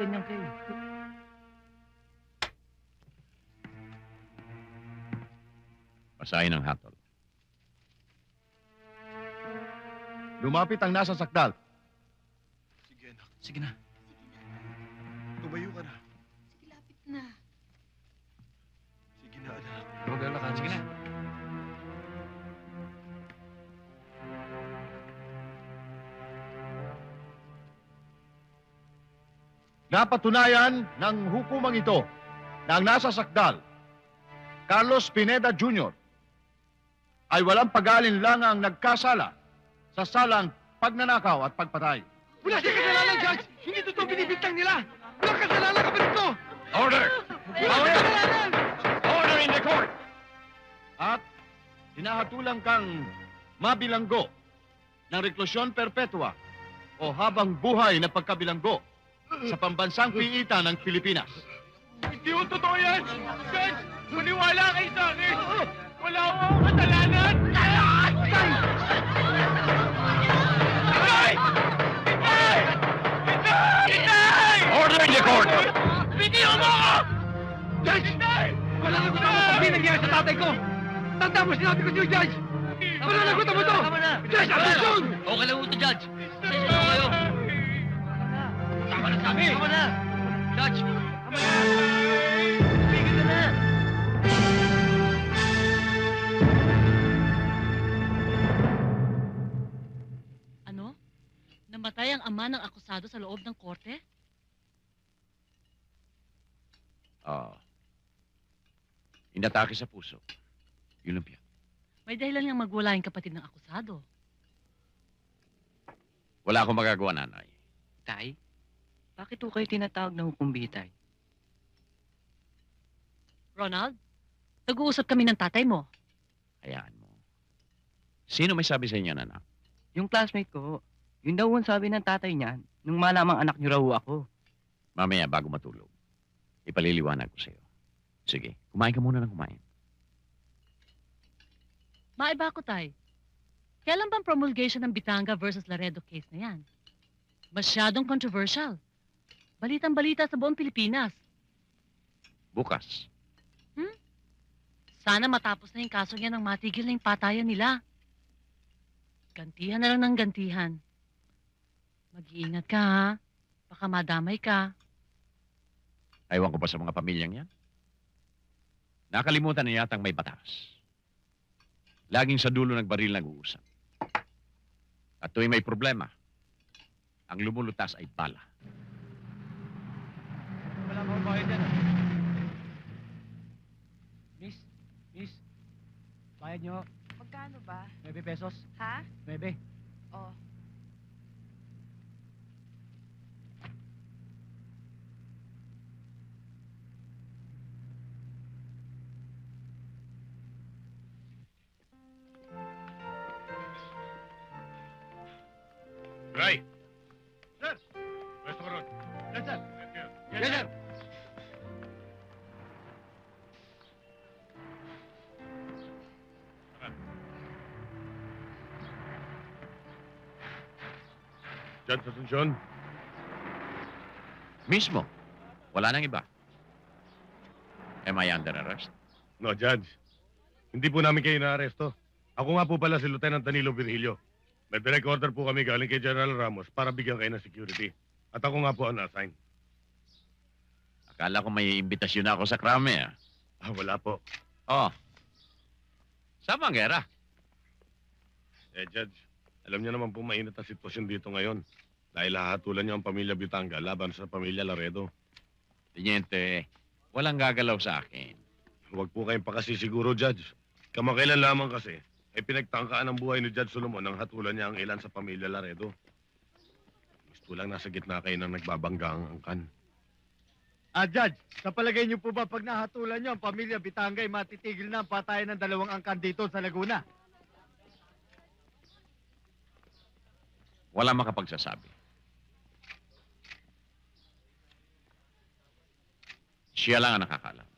magkakaganyan kayo. Pasahin ang hatol. Lumapit ang nasa sakdal. Sige, anak. Sige na. Tumayo ka na. Napatunayan ng hukumang ito na ang nasa sakdal, Carlos Pineda Jr., ay walang pag-aalinlangang nagkasala sa salang pagnanakaw at pagpatay. Wala siyang kasalanan, Judge! Hindi totoo binibintang nila! Wala kasalanan ka pa rito! Order! Kasalanan! Order in the court! At hinahatulang kang mabilanggo ng reklusyon perpetua o habang buhay na pagkabilanggo sa pambansang piita ng Pilipinas. Hindi ko totoo yan! Judge! Maniwala kayo sa akin! Wala akong kasalanan! Tay! Tay! Tay! Tay! Order in the court! Bitiyo mo ako! Judge! Wala na gusto mo sabihin nangyari sa tatay ko! Tanda mo sinabi ko sa'yo, Judge! Wala na gusto mo to! Judge, abisyon! Okay lang ito, Judge. Sabi. Tama na. Ka na. Ano? Namatay ang ama ng akusado sa loob ng korte? Oo. Inatake sa puso. Yun lang yan. May dahilan niyang magwala yung kapatid ng akusado. Wala akong magagawa, nanay. Tay, bakit ho kayo tinatawag na hukumbitay? Ronald, nag-uusap kami ng tatay mo. Hayaan mo. Sino may sabi sa inyo, nanak? Yung classmate ko, yun daw ang sabi ng tatay niyan, nung malamang anak niyo raw ako. Mamaya, bago matulog, ipaliliwanag ko sa'yo. Sige, kumain ka muna ng kumain. Maiba ko, tay. Kailan bang promulgation ng Bitanga versus Laredo case na yan? Masyadong controversial. Balitang-balita sa buong Pilipinas. Bukas. Sana matapos na yung kaso niya nang matigil na yung patayan nila. Gantihan na lang ng gantihan. Mag-iingat ka, ha? Baka madamay ka. Aywan ko pa sa mga pamilyang yan. Nakalimutan na yatang may batas. Laging sa dulo ng baril nag-uusap. At tuwing may problema, ang lumulutas ay bala. Wala akong bayad yan. Miss, miss, bayad nyo, Magkano ba? 9 pesos, Ha? 9. Oh. Judge Asuncion, Mismo. Wala nang iba. Am I under arrest? No, Judge. Hindi po namin kayo naaresto. Ako nga po pala si Lieutenant Danilo Virgilio. May direct order po kami galing kay General Ramos para bigyan kayo ng security. At ako nga po ang na-assign. Akala ko may imbitasyon ako sa krame, ah. Ah, wala po. Oh. Ang gera? Eh, Judge, alam niyo naman po mainit ang sitwasyon dito ngayon. Dahil hahatulan niyo ang pamilya Bitanga laban sa pamilya Laredo. Tiniente, walang gagalaw sa akin. Huwag po kayong pakasisiguro, Judge. Kamakailan lamang kasi, ay pinagtangkaan ang buhay ni Judge Solomon nang hatulan niya ang ilan sa pamilya Laredo. Gusto lang nasa gitna kayo nang nagbabangga ang angkan. Ah, Judge, sa palagay niyo po ba pag nahatulan niyo ang pamilya Bitangay, matitigil na ang patayan ng dalawang angkan dito sa Laguna? Wala makapagsasabi. Siya lang ang nakakalam.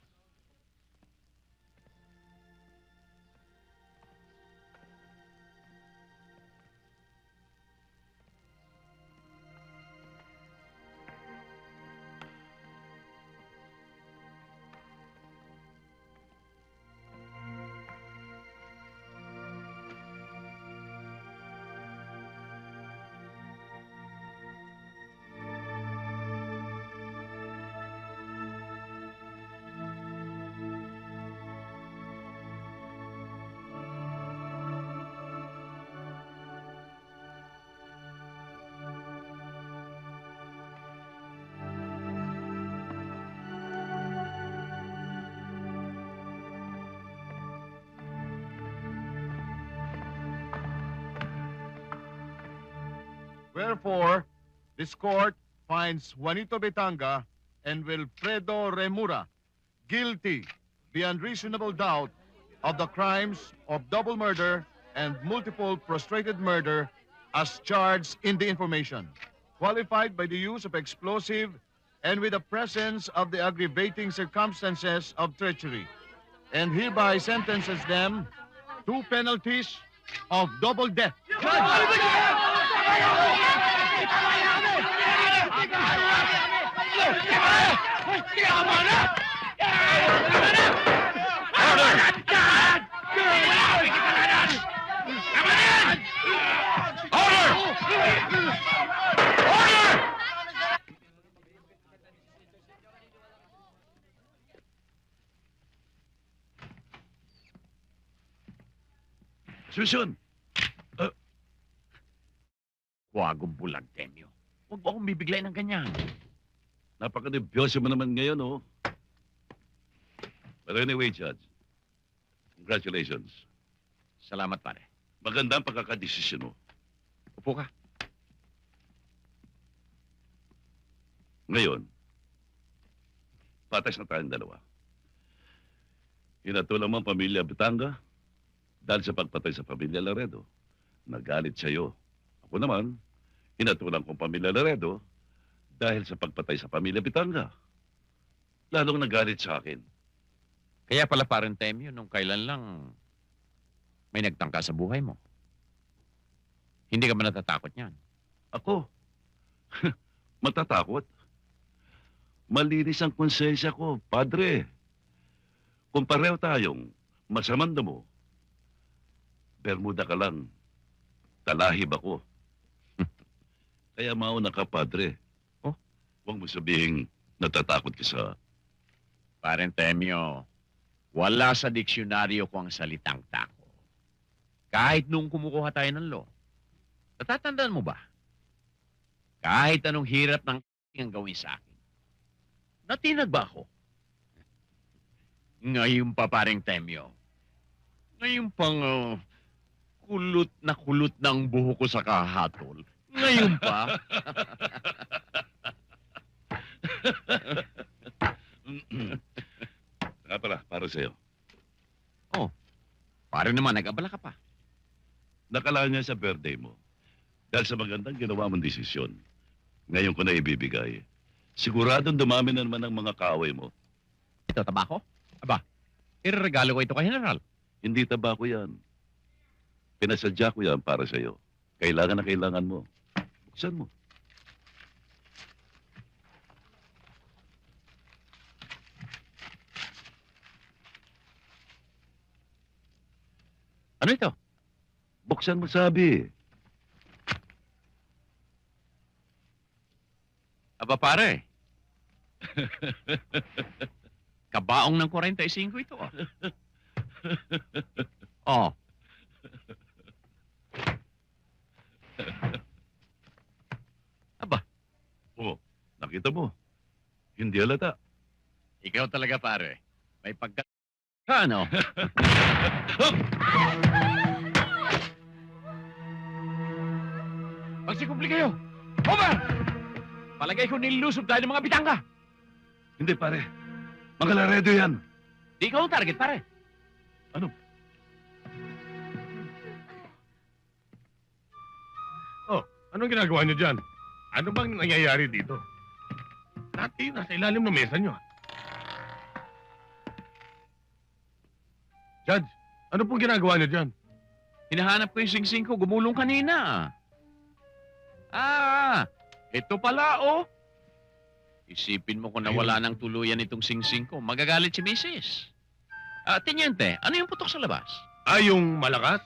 Wherefore, this court finds Juanito Betanga and Wilfredo Remura guilty beyond reasonable doubt of the crimes of double murder and multiple prostrated murder as charged in the information, qualified by the use of explosive and with the presence of the aggravating circumstances of treachery, and hereby sentences them to penalties of double death. Susun! Uh, Wagong bulag, Temyo. Huwag mo akong bibiglay ng ganyan. Napaka-nervyoso mo naman ngayon, oh. But anyway, Judge, congratulations. Salamat, pare. Maganda ang pagkakadesisyon mo. Upo ka. Ngayon, patas na tayong dalawa. Hinatulang mo ang pamilya Bitanga dahil sa pagpatay sa pamilya Laredo. Nagalit sa'yo. Ako naman, hinatulang kong pamilya Laredo dahil sa pagpatay sa pamilya Bitanga. Lalong nagalit sa akin. Kaya pala parang Temyo, nung kailan lang may nagtangka sa buhay mo. Hindi ka ba natatakot niyan? Ako? Matatakot? Malinis ang konsensya ko, padre. Kung pareho tayong masamang mo, Bermuda ka lang, talahib ako. Kaya mauna ka, padre. Oh? Huwag mo sabihin natatakot ka sa... Parang Temyo, wala sa diksyonaryo ko ang salitang tako. Kahit nung kumukuha tayo ng law. Natatandaan mo ba? Kahit anong hirap ng ang gawin sa akin. Natinag ba ako? Ngayon pa paring Temyo. Ngayon pang uh, kulot na kulot ng buho ko sa kahatol. Ngayon pa? Nga pala, para sa'yo. Parang naman, nag-abala ka pa. Nakala niya sa birthday mo. Dahil sa magandang ginawa mong desisyon. Ngayon ko na ibibigay. Siguradong dumami na naman ang mga kaaway mo. Ito, tabako? Aba, ireregalo ko ito kay General. Hindi tabako yan. Pinasadya ko yan para sa'yo. Kailangan na kailangan mo. Buksan mo. Ano ito? Buksan mo sabi. Aba pare. Kabaong ng 45 ito ah. Oh. Oh, nakita mo. Hindi halata. Ikaw talaga pare. May pagka... Ano? Magsikumpli kayo! Over! Palagay ko nilusob tayo ng mga bitangga. Hindi pare. Mga laredo yan. Di ikaw ang target pare. Anong ginagawa niyo dyan? Ano bang nangyayari dito? Dati nasa ilalim ng mesa niyo. ah. Judge, ano pong ginagawa niyo dyan? Hinahanap ko yung singsing ko. Gumulong kanina. Ah, ito pala oh. Isipin mo kung nawala ng tuluyan itong singsing ko. Magagalit si Mrs. Ah, Tenyente, ano yung putok sa labas? Ah, yung malakas?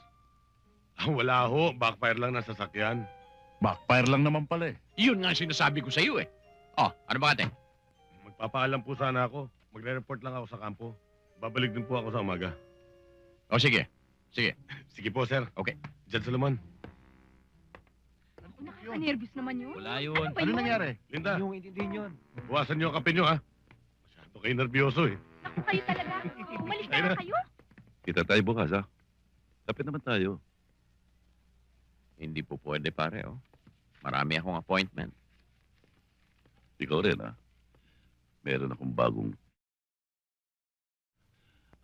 Ah, wala ho. Backfire lang ng sasakyan. Backfire lang naman pala eh. Yun nga ang sinasabi ko sa iyo eh. Oh, ano ba ate? Magpapaalam po sana ako. Magre-report lang ako sa kampo. Babalik din po ako sa umaga. Oh, sige. Sige po, sir. Okay. Judge Solomon. Nakaka-nervous naman yun. Wala yun. Ano nangyari? Linda, Yung intindihin yun. buwasan niyo ang kape niyo, ha? Masyado kayo nervyoso, eh. Naku, kayo talaga. Umalis na lang kayo. Kita tayo bukas, ha? Kapit naman tayo. Hindi po pwede pare oh. Marami akong appointment. Ikaw rin, ha? Meron akong bagong...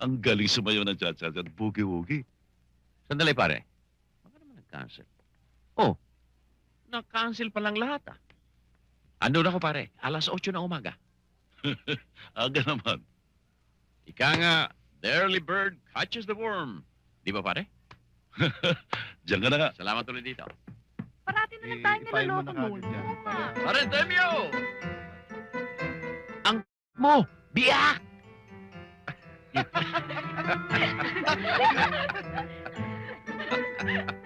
Ang galing sumayo ng cha-cha at boogie-woogie. Sandali, pare. Baka naman nag-cancel. Oh, nag-cancel pa lang lahat, ah. Andun ako, pare. Alas 8 ng umaga. Aga naman. Ika nga, the early bird catches the worm. Di ba, pare? Diyan ka na nga. Salamat ulit dito. Parati na lang tayo i-file mo niloloko mo, biyak!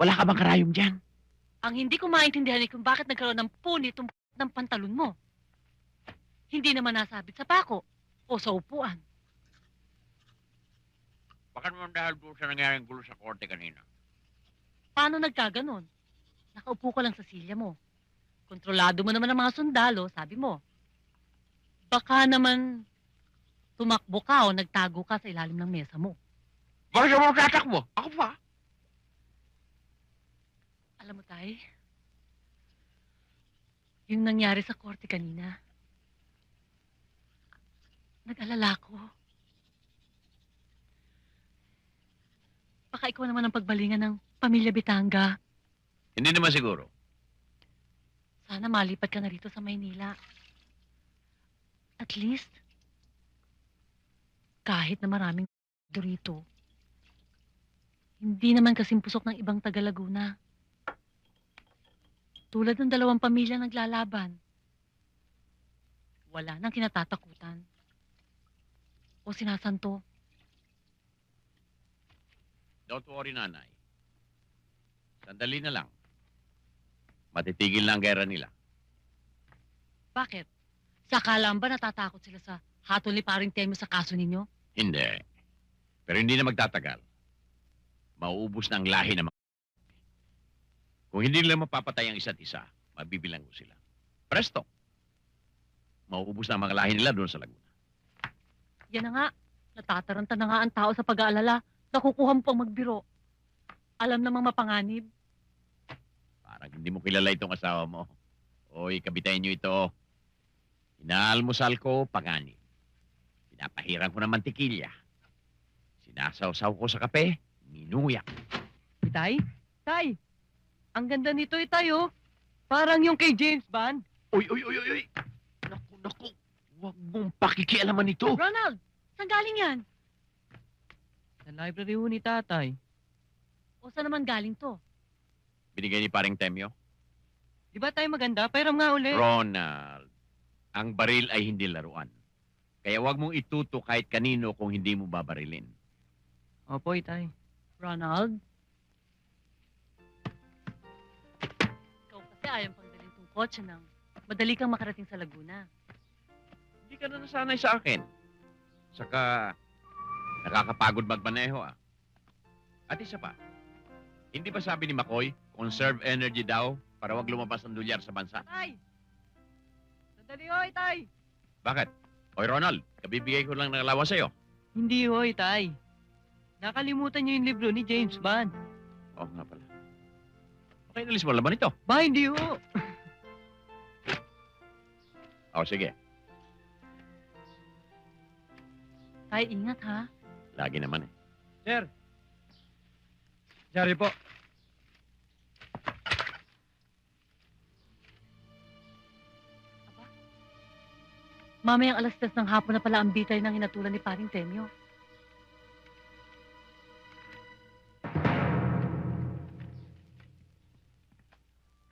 Wala ka bang karayom dyan? Ang hindi ko maintindihan ay kung bakit nagkaroon ng punit ng, ng pantalon mo. Hindi naman nasabit sa pako o sa upuan. Baka naman dahil doon sa nangyaring gulo sa korte kanina. Paano nagkaganon? Nakaupo ka lang sa silya mo. Kontrolado mo naman ang mga sundalo, sabi mo. Baka naman tumakbo ka o nagtago ka sa ilalim ng mesa mo. Bakit mo tatakbo? Ako pa. Alam mo, Tay, yung nangyari sa korte kanina, nag-alala ko. Baka ikaw naman ang pagbalingan ng pamilya Bitanga. Hindi naman siguro. Sana malipat ka na rito sa Maynila. At least, kahit na maraming rito, hindi naman kasing pusok ng ibang taga Laguna. Tulad ng dalawang pamilya naglalaban. Wala nang kinatatakutan. O sinasanto. Don't worry, nanay. Sandali na lang. Matitigil na ang gera nila. Bakit? Sa kalam ba natatakot sila sa hatol ni paring Temo sa kaso ninyo? Hindi. Pero hindi na magtatagal. Mauubos na ang lahi ng mga... Kung hindi nila mapapatay ang isa't isa, mabibilang ko sila. Presto. Mauubos na ang mga lahi nila doon sa Laguna. Yan na nga. Natataranta na nga ang tao sa pag-aalala. Nakukuha mo pang magbiro. Alam namang mapanganib. Parang hindi mo kilala itong asawa mo. Oy, kabitayin niyo ito. Inaalmusal ko, pangani. Pinapahiran ko ng mantikilya. Sinasawsaw ko sa kape, minuyak. Tay? Tay! Ang ganda nito eh, Tay, oh. Parang yung kay James Bond. Uy, uy, uy, uy, uy! Naku, naku! Huwag mong pakikialaman ito! Ronald, saan galing yan? Sa library ho ni Tatay. O saan naman galing to? Binigay ni paring Temyo. Di ba tayo maganda? Pairam nga uli. Ronald, ang baril ay hindi laruan. Kaya huwag mong ituto kahit kanino kung hindi mo babarilin. Opo, Tay. Ronald? Kotse nang madali kang makarating sa Laguna. Hindi ka na nasanay sa akin. Saka, nakakapagod magmaneho ah. At isa pa, hindi ba sabi ni McCoy, conserve energy daw para wag lumabas ang dolyar sa bansa? Tay! Sandali, hoy, Tay! Bakit? Oy Ronald, kabibigay ko lang ng alawa sa'yo. Hindi, hoy, Tay. Nakalimutan niyo yung libro ni James Bond. Oo nga pala. Okay, nalis mo laman ito. Ba, hindi ho. O sige, Tay, ingat ha. lagi naman eh. Sir. Sorry po. Mamayang alas 10 ng hapon na pala ang bitay ng hinatulan ni paring Temyo.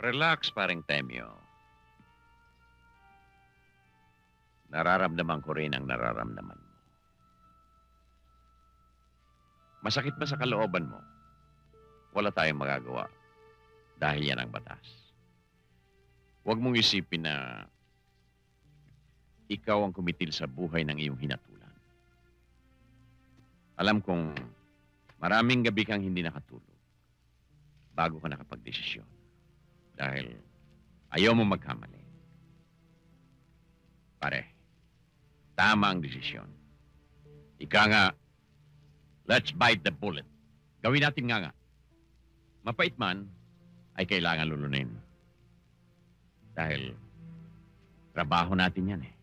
Relax, paring Temyo. Nararamdaman ko rin ang nararamdaman mo. Masakit ba sa kalooban mo wala tayong magagawa dahil yan ang batas. Huwag mong isipin na ikaw ang kumitil sa buhay ng iyong hinatulan. Alam kong maraming gabi kang hindi nakatulog bago ka nakapagdesisyon. Dahil ayaw mo magkamali. Pare, tama ang desisyon. Ika nga, let's bite the bullet. Gawin natin nga nga. Mapait man, ay kailangan lulunin. Dahil, trabaho natin yan eh.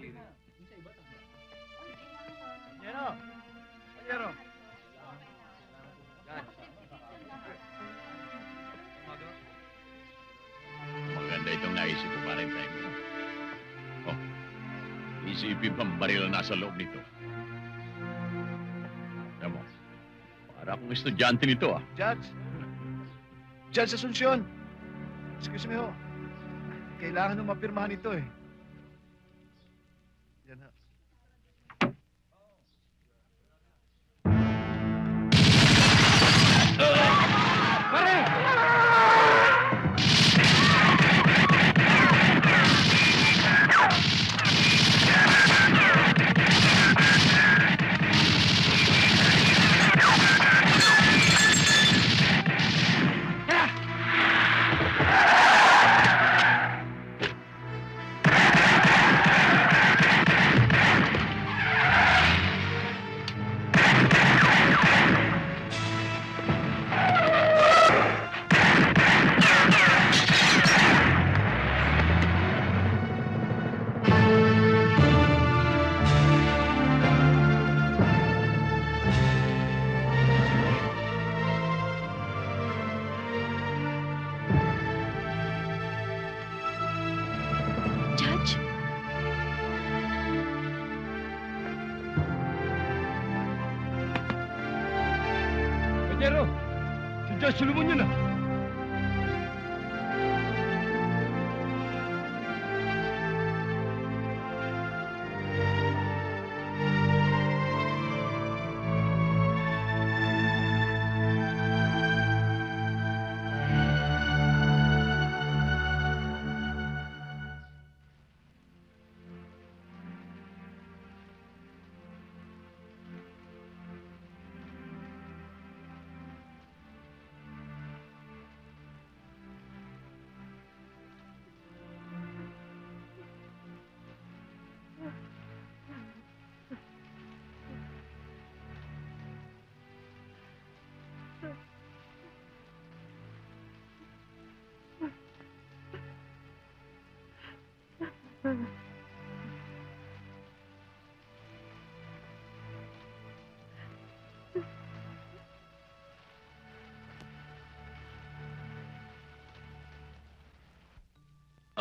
Yero! Isipin pang baril na nasa loob nito. Alam mo, para akong estudyante nito ah. Judge! Judge Asuncion! Excuse me ho. Kailangan nung mapirmahan ito eh. Si Judge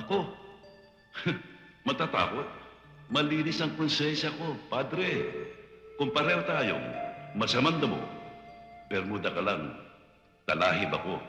Ako? Matatakot? Malinis ang konsensya ko, padre. Kung pareho tayong masamang damo, Bermuda ka lang, talahib ako.